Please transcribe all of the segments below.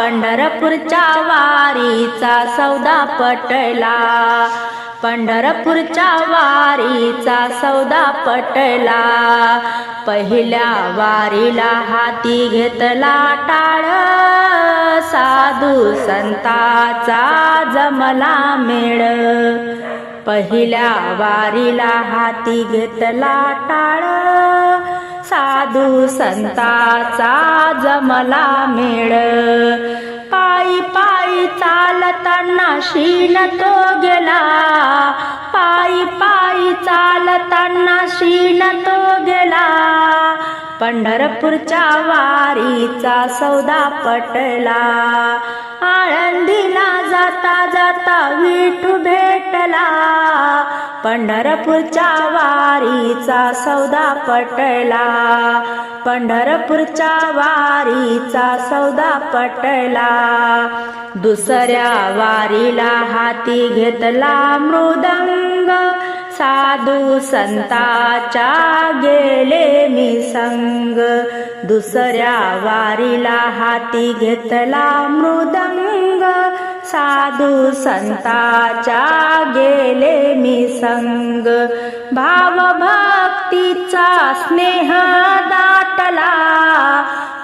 पंढरपूरच्या वारीचा सौदा पटला. पंढरपूरच्या वारीचा सौदा पटला. पहिल्या वारीला हाती घेतला टाळ. साधू संताचा जमला मेळ. पहिल्या वारीला हाती घेतला टाळ. साधू संताचा जमला मेळ. पायी पायी चालताना शीन तो गेला. पायी पायी चालताना शीन तो गेला. पंढरपूरच्या वारीचा सौदा पटला. आळंदीला जाता जाता विठू भेटला. पंढरपूरच्या वारीचा सौदा पटला. पंढरपूरच्या वारीचा सौदा पटला. दुसऱ्या वारीला हाती घेतला मृदंग. साधू संताच्या गेले मी संग. दुसऱ्या वारीला हाती घेतला मृदंग. साधू संताच्या गेले मी संग. भाव भक्तीचा स्नेह दाटला.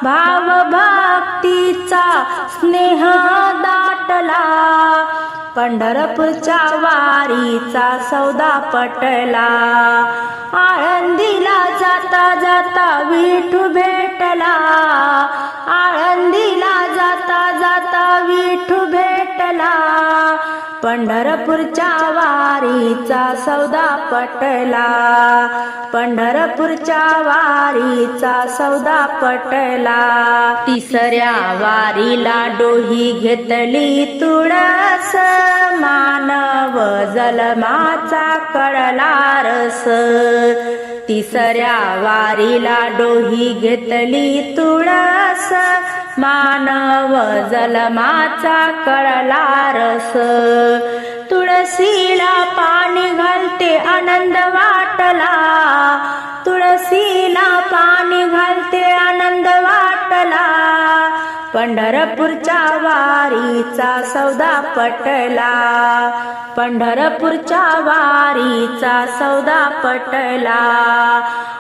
भाव भक्तीचा स्नेह दाटला. पंढरपूरच्या वारीचा सौदा पटला. आळंदीला जाता जाता विठू भेटला. पंढरपूरच्या वारीचा सौदा पटला. पंढरपूरच्या वारीचा सौदा पटला. तिसऱ्या वारीला डोही घेतली तुळस. मानव जलमाचा कळला रस. तिसऱ्या वारीला डोही घेतली तुळस. मानव जलमाचा कळला रस. तुळसीला पाणी घालते आनंद वाटला. तुळसीला पाणी घालते आनंद वाटला. पंढरपूरच्या वारीचा सौदा पटला. पंढरपूरच्या वारीचा सौदा पटला.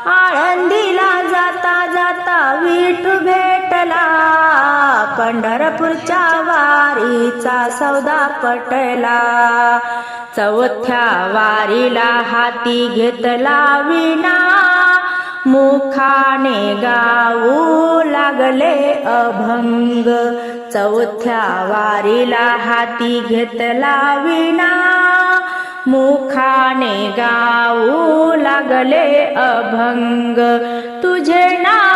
आळंदीला जाता जाता विठू भेट पंढरपूरच्या वारीचा सौदा पटला. चौथ्या वारीला हाती घेतला विना मुखाने गाऊ लागले अभंग. चौथ्या वारीला हाती घेतला विना मुखाने गाऊ लागले अभंग. तुझे ना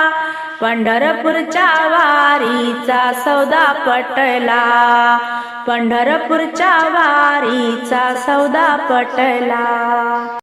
पंढरपूरच्या वारीचा सौदा पटला. पंढरपूरच्या वारीचा सौदा पटला.